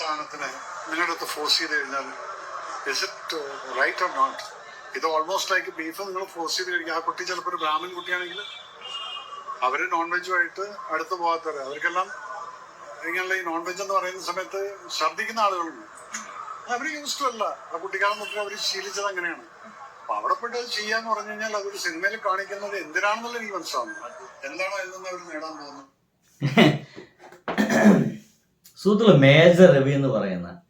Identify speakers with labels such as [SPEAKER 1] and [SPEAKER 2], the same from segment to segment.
[SPEAKER 1] സാധനത്തിന് നിങ്ങളുടെ അടുത്ത് ഫോഴ്സ് ചെയ്ത് കഴിഞ്ഞാൽ is it right or not ഇത് ഓൾമോസ്റ്റ് ലൈക്ക് ബീഫ് നിങ്ങൾ ഫോഴ്സ് ചെയ്ത് കഴിക്കുക. ആ കുട്ടി ചിലപ്പോൾ ഒരു ബ്രാഹ്മിൻ കുട്ടിയാണെങ്കിൽ അവർ നോൺ വെജുമായിട്ട് അടുത്ത് പോകാത്തവര് അവർക്കെല്ലാം ഇങ്ങനെയുള്ള ഈ നോൺ വെജ് എന്ന് പറയുന്ന സമയത്ത് ഛർദ്ദിക്കുന്ന ആളുകളുണ്ട്. അവർ യൂസ്ഡ് അല്ല. ആ കുട്ടിക്കാലം തൊട്ട് അവർ ശീലിച്ചത് അങ്ങനെയാണ്. അപ്പൊ അവിടെ പോയിട്ട് ചെയ്യാന്ന് പറഞ്ഞു കഴിഞ്ഞാൽ അതൊരു സിനിമയിൽ കാണിക്കുന്നത് എന്തിനാണെന്നുള്ള എനിക്ക് മനസ്സിലാവുന്നു എന്താണോ അതിൽ നിന്ന് അവർ നേടാൻ പോകുന്നത്?
[SPEAKER 2] സുഹൃത്തുക്കൾ മേജർ രവി എന്ന് പറയുന്ന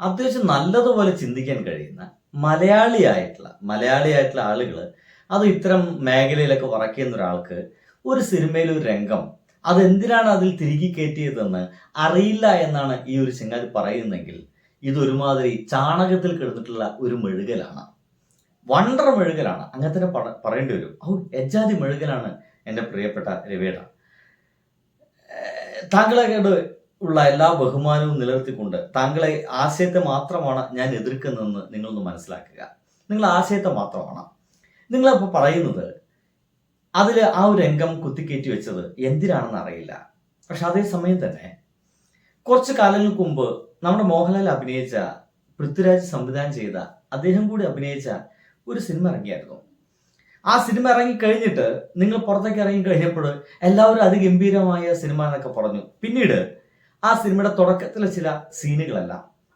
[SPEAKER 2] അത്യാവശ്യം നല്ലതുപോലെ ചിന്തിക്കാൻ കഴിയുന്ന മലയാളിയായിട്ടുള്ള മലയാളിയായിട്ടുള്ള ആളുകൾ അത് ഇത്തരം മേഖലയിലൊക്കെ വർക്ക് ഒരാൾക്ക് ഒരു സിനിമയിൽ ഒരു രംഗം അതെന്തിനാണ് അതിൽ തിരികെ കയറ്റിയതെന്ന് അറിയില്ല എന്നാണ് ഈ ഒരു ചങ്ങാതി പറയുന്നെങ്കിൽ ഇതൊരുമാതിരി ചാണകത്തിൽ കിടന്നിട്ടുള്ള ഒരു മെഴുകലാണ്. വണ്ടർ മെഴുകലാണ്. അങ്ങനെ തന്നെ പറ- പറയേണ്ടി വരും. ഔ എജാതി മെഴുകലാണ് എന്റെ പ്രിയപ്പെട്ട രവിയുടെ താങ്കളെ കണ്ട് ഉള്ള എല്ലാ ബഹുമാനവും നിലനിർത്തിക്കൊണ്ട് താങ്കളെ ആശയത്തെ മാത്രമാണ് ഞാൻ എതിർക്കുന്നതെന്ന് നിങ്ങളൊന്ന് മനസ്സിലാക്കുക. നിങ്ങൾ ആശയത്തെ മാത്രമാണ്. നിങ്ങളപ്പോൾ പറയുന്നത് അതിൽ ആ ഒരു രംഗം കുത്തിക്കയറ്റി വെച്ചത് എന്തിനാണെന്ന് അറിയില്ല. പക്ഷെ അതേസമയം തന്നെ കുറച്ച് കാലങ്ങൾക്ക് മുമ്പ് നമ്മുടെ മോഹൻലാൽ അഭിനയിച്ച പൃഥ്വിരാജ് സംവിധാനം ചെയ്ത അദ്ദേഹം കൂടി അഭിനയിച്ച ഒരു സിനിമ ഇറങ്ങിയായിരുന്നു. ആ സിനിമ ഇറങ്ങി കഴിഞ്ഞിട്ട് നിങ്ങൾ പുറത്തേക്ക് ഇറങ്ങി കഴിഞ്ഞപ്പോൾ എല്ലാവരും അതിഗംഭീരമായ സിനിമ എന്നൊക്കെ പറഞ്ഞു. പിന്നീട് ആ സിനിമയുടെ തുടക്കത്തിലെ ചില സീനുകളല്ല.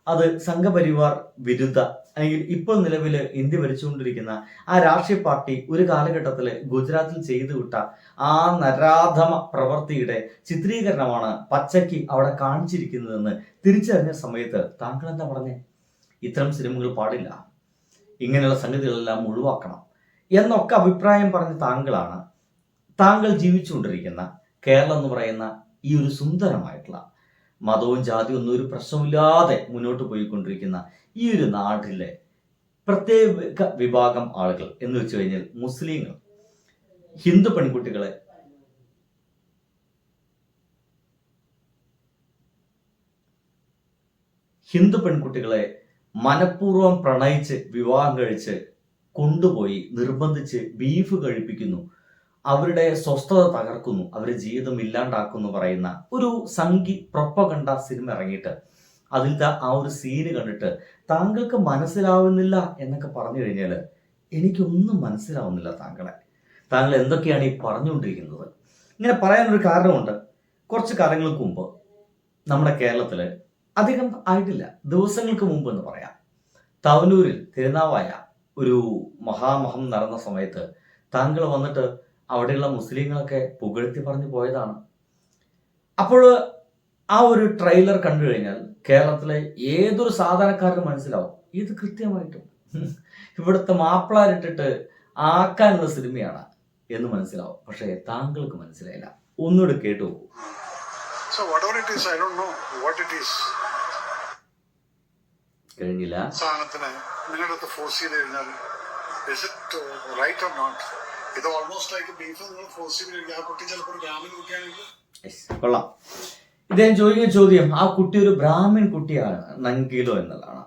[SPEAKER 2] അത് സംഘപരിവാർ വിരുദ്ധ അല്ലെങ്കിൽ ഇപ്പോൾ നിലവിൽ ഇന്ത്യ ഭരിച്ചുകൊണ്ടിരിക്കുന്ന ആ രാഷ്ട്രീയ പാർട്ടി ഒരു കാലഘട്ടത്തിൽ ഗുജറാത്തിൽ ചെയ്തു വിട്ട ആ നരാധമ പ്രവൃത്തിയുടെ ചിത്രീകരണമാണ് പച്ചയ്ക്ക് അവിടെ കാണിച്ചിരിക്കുന്നതെന്ന് തിരിച്ചറിഞ്ഞ സമയത്ത് താങ്കൾ എന്താ പറഞ്ഞേ? ഇത്തരം സിനിമകൾ പാടില്ല. ഇങ്ങനെയുള്ള സംഗതികളെല്ലാം ഒഴിവാക്കണം എന്നൊക്കെ അഭിപ്രായം പറഞ്ഞ താങ്കളാണ് താങ്കൾ ജീവിച്ചുകൊണ്ടിരിക്കുന്ന കേരളം എന്ന് പറയുന്ന ഈ ഒരു സുന്ദരമായിട്ടുള്ള മതവും ജാതിയും ഒന്നും ഒരു പ്രശ്നമില്ലാതെ മുന്നോട്ട് പോയിക്കൊണ്ടിരിക്കുന്ന ഈ ഒരു നാട്ടിലെ പ്രത്യേക വിഭാഗം ആളുകൾ എന്ന് വെച്ച് കഴിഞ്ഞാൽ മുസ്ലിങ്ങൾ ഹിന്ദു പെൺകുട്ടികളെ ഹിന്ദു പെൺകുട്ടികളെ മനഃപൂർവം പ്രണയിച്ച് വിവാഹം കഴിച്ച് കൊണ്ടുപോയി നിർബന്ധിച്ച് ബീഫ് കഴിപ്പിക്കുന്നു. അവരുടെ സ്വസ്ഥത തകർക്കുന്നു. അവരുടെ ജീവിതം ഇല്ലാണ്ടാക്കുന്നു പറയുന്ന ഒരു സംഗി പ്രൊപ്പകണ്ട സിനിമ ഇറങ്ങിയിട്ട് അതിലത്തെ ആ ഒരു സീന് കണ്ടിട്ട് താങ്കൾക്ക് മനസ്സിലാവുന്നില്ല എന്നൊക്കെ പറഞ്ഞു കഴിഞ്ഞാൽ എനിക്കൊന്നും മനസ്സിലാവുന്നില്ല താങ്കളെ. താങ്കൾ എന്തൊക്കെയാണ് ഈ പറഞ്ഞുകൊണ്ടിരിക്കുന്നത്? ഇങ്ങനെ പറയാനൊരു കാരണമുണ്ട്. കുറച്ച് കാലങ്ങൾക്ക് മുമ്പ് നമ്മുടെ കേരളത്തിൽ അധികം ആയിട്ടില്ല. ദിവസങ്ങൾക്ക് മുമ്പ് എന്ന് പറയാം. തവനൂരിൽ തിരുനാവായ ഒരു മഹാമഹം നടന്ന സമയത്ത് താങ്കൾ വന്നിട്ട് അവിടെയുള്ള മുസ്ലിങ്ങളൊക്കെ പുകഴ്ത്തി പറഞ്ഞു പോയതാണ്. അപ്പോൾ ആ ഒരു ട്രെയിലർ കണ്ടു കഴിഞ്ഞാൽ കേരളത്തിലെ ഏതൊരു സാധാരണക്കാരനും മനസ്സിലാവും ഇത് കൃത്യമായിട്ടും. ഇവിടുത്തെ മാപ്പിളാരിട്ടിട്ട് ആക്കാനുള്ള സിനിമയാണ് എന്ന് മനസ്സിലാവും. പക്ഷേ താങ്കൾക്ക് മനസ്സിലായില്ല. ഒന്നുകൂടെ കേട്ടു
[SPEAKER 1] പോകും
[SPEAKER 2] കഴിഞ്ഞില്ല.
[SPEAKER 1] സാധനത്തിന് നിങ്ങളുടെ അടുത്ത് ഫോഴ്സ് ചെയ്ത് കഴിഞ്ഞാൽ is it right or not ഇത് ഓൾമോസ്റ്റ് ലൈക്ക് ബീഫ് നിങ്ങൾ കഴിക്കുക ആ കുട്ടി ചിലപ്പോൾ ഒരു
[SPEAKER 2] നോക്കുകയാണെങ്കിൽ കൊള്ളാം. ഇദ്ദേഹം ചോദിക്കുന്ന ചോദ്യം ആ കുട്ടി ഒരു ബ്രാഹ്മിൻ കുട്ടിയാണ് നങ്കീലോ എന്നുള്ളതാണ്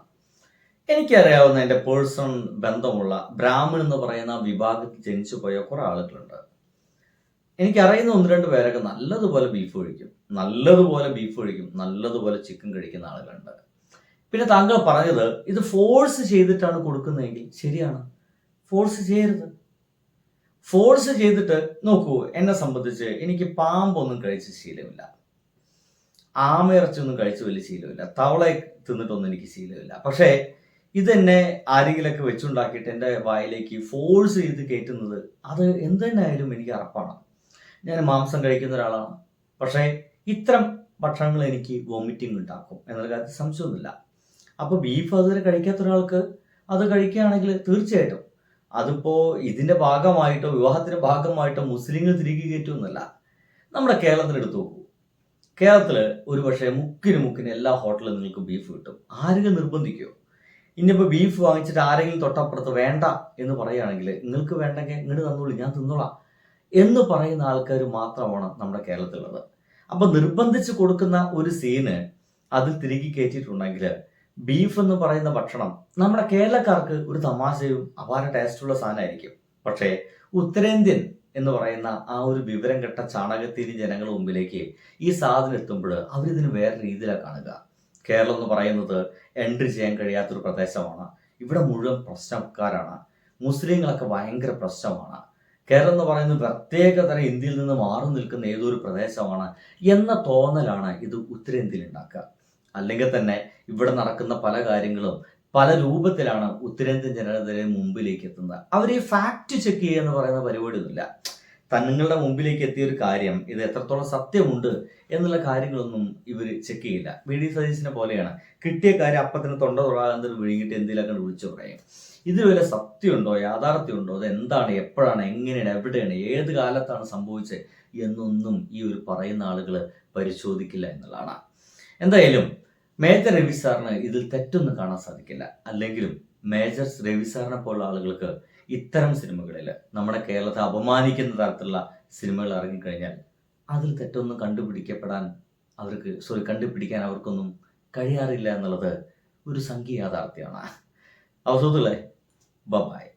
[SPEAKER 2] എനിക്കറിയാവുന്ന എന്റെ പേഴ്സണൽ ബന്ധമുള്ള ബ്രാഹ്മൺ എന്ന് പറയുന്ന വിഭാഗത്തിൽ ജനിച്ചു പോയ കുറെ ആളുകളുണ്ട്. എനിക്കറിയുന്ന ഒന്ന് രണ്ട് പേരൊക്കെ നല്ലതുപോലെ ബീഫ് കഴിക്കും. നല്ലതുപോലെ ബീഫ് കഴിക്കും. നല്ലതുപോലെ ചിക്കൻ കഴിക്കുന്ന ആളുകളുണ്ട്. പിന്നെ താങ്കൾ പറഞ്ഞത് ഇത് ഫോഴ്സ് ചെയ്തിട്ടാണ് കൊടുക്കുന്നതെങ്കിൽ ശരിയാണ്. ഫോഴ്സ് ചെയ്യരുത്. ഫോഴ്സ് ചെയ്തിട്ട് നോക്കൂ എന്നെ സംബന്ധിച്ച് എനിക്ക് പാമ്പൊന്നും കഴിച്ച് ശീലമില്ല. ആമയിറച്ചൊന്നും കഴിച്ച് വലിയ ശീലമില്ല. തവള തിന്നിട്ടൊന്നും എനിക്ക് ശീലമില്ല. പക്ഷേ ഇതെന്നെ ആരെങ്കിലൊക്കെ വെച്ചുണ്ടാക്കിയിട്ട് എന്റെ വായിലേക്ക് ഫോഴ്സ് ചെയ്ത് കയറ്റുന്നത് അത് എന്ത് തന്നെ ആയാലും എനിക്ക് അറപ്പാണ്. ഞാൻ മാംസം കഴിക്കുന്ന ഒരാളാണ്. പക്ഷേ ഇത്തരം ഭക്ഷണങ്ങൾ എനിക്ക് വോമിറ്റിംഗ് ഉണ്ടാക്കും എന്നൊരു കാര്യത്തിൽ സംശയമൊന്നുമില്ല. അപ്പോൾ ബീഫ് അതുവരെ കഴിക്കാത്ത ഒരാൾക്ക് അത് കഴിക്കുകയാണെങ്കിൽ തീർച്ചയായിട്ടും അതിപ്പോ ഇതിന്റെ ഭാഗമായിട്ടോ വിവാഹത്തിന്റെ ഭാഗമായിട്ടോ മുസ്ലിങ്ങൾ തിരികെ കയറ്റുമെന്നല്ല നമ്മുടെ കേരളത്തിൽ എടുത്തു നോക്കൂ. കേരളത്തിൽ ഒരു പക്ഷേ മുക്കിന് മുക്കിന് എല്ലാ ഹോട്ടലിലും നിങ്ങൾക്ക് ബീഫ് കിട്ടും. ആരെങ്കിലും നിർബന്ധിക്കുമോ ഇനിയിപ്പോൾ ബീഫ് വാങ്ങിച്ചിട്ട് ആരെങ്കിലും തൊട്ടപ്പുറത്ത് വേണ്ട എന്ന് പറയുകയാണെങ്കിൽ നിങ്ങൾക്ക് വേണ്ടെങ്കിൽ ഇങ്ങോട്ട് തന്നോളൂ ഞാൻ തിന്നോളാം എന്ന് പറയുന്ന ആൾക്കാർ മാത്രമാണ് നമ്മുടെ കേരളത്തിലുള്ളത്. അപ്പൊ നിർബന്ധിച്ച് കൊടുക്കുന്ന ഒരു സീന് അതിൽ തിരികെ കയറ്റിയിട്ടുണ്ടെങ്കിൽ ബീഫ് എന്ന് പറയുന്ന ഭക്ഷണം നമ്മുടെ കേരളക്കാർക്ക് ഒരു തമാശയും അപാര ടേസ്റ്റുള്ള സാധനമായിരിക്കും. പക്ഷേ ഉത്തരേന്ത്യൻ എന്ന് പറയുന്ന ആ ഒരു വിവരം കെട്ട ചാണകത്തിരി ജനങ്ങളുടെ മുമ്പിലേക്ക് ഈ സാധനം എത്തുമ്പോൾ അവരിതിന് വേറെ രീതിയിലാണ് കാണുക. കേരളം എന്ന് പറയുന്നത് എൻട്രി ചെയ്യാൻ കഴിയാത്തൊരു പ്രദേശമാണ്. ഇവിടെ മുഴുവൻ പ്രശ്നക്കാരാണ്. മുസ്ലിങ്ങളൊക്കെ ഭയങ്കര പ്രശ്നമാണ്. കേരളം എന്ന് പറയുന്നത് പ്രത്യേക തരം ഇന്ത്യയിൽ നിന്ന് മാറി നിൽക്കുന്ന ഏതൊരു പ്രദേശമാണ് എന്ന തോന്നലാണ് ഇത് ഉത്തരേന്ത്യയിൽ ഉണ്ടാക്കുക. അല്ലെങ്കിൽ തന്നെ ഇവിടെ നടക്കുന്ന പല കാര്യങ്ങളും പല രൂപത്തിലാണ് ഉത്തരേന്ത്യൻ ജനതയുടെ മുമ്പിലേക്ക് എത്തുന്നത്. അവർ ഈ ഫാക്ട് ചെക്ക് ചെയ്യുക എന്ന് പറയുന്ന പരിപാടിയൊന്നുമില്ല. തങ്ങളുടെ മുമ്പിലേക്ക് എത്തിയ ഒരു കാര്യം ഇത് എത്രത്തോളം സത്യമുണ്ട് എന്നുള്ള കാര്യങ്ങളൊന്നും ഇവർ ചെക്ക് ചെയ്യില്ല. വി ഡി സതീശിനെ പോലെയാണ്. കിട്ടിയ കാര്യം അപ്പത്തിന് തൊണ്ട തൊഴാകുന്നത് വിഴുങ്ങിയിട്ട് എന്തെങ്കിലുമൊക്കെ വിളിച്ചു പറയും. ഇതിൽ വല്ല സത്യമുണ്ടോ? യാഥാർത്ഥ്യമുണ്ടോ? അത് എന്താണ്? എപ്പോഴാണ്? എങ്ങനെയാണ്? എവിടെയാണ്? ഏത് കാലത്താണ് സംഭവിച്ചത്? എന്നൊന്നും ഈ ഒരു പറയുന്ന ആളുകൾ പരിശോധിക്കില്ല എന്നുള്ളതാണ്. എന്തായാലും മേജർ രവി സാറിന് ഇതിൽ തെറ്റൊന്നും കാണാൻ സാധിക്കില്ല. അല്ലെങ്കിലും മേജർ രവി സാറിനെ പോലുള്ള ആളുകൾക്ക് ഇത്തരം സിനിമകളിൽ നമ്മുടെ കേരളത്തെ അപമാനിക്കുന്ന തരത്തിലുള്ള സിനിമകൾ ഇറങ്ങിക്കഴിഞ്ഞാൽ അതിൽ തെറ്റൊന്നും കണ്ടുപിടിക്കപ്പെടാൻ അവർക്ക് സോറി കണ്ടുപിടിക്കാൻ അവർക്കൊന്നും കഴിയാറില്ല എന്നുള്ളത് ഒരു സംഖ്യ യാഥാർത്ഥ്യമാണ്. അവസരത്തിലെ ബബായ്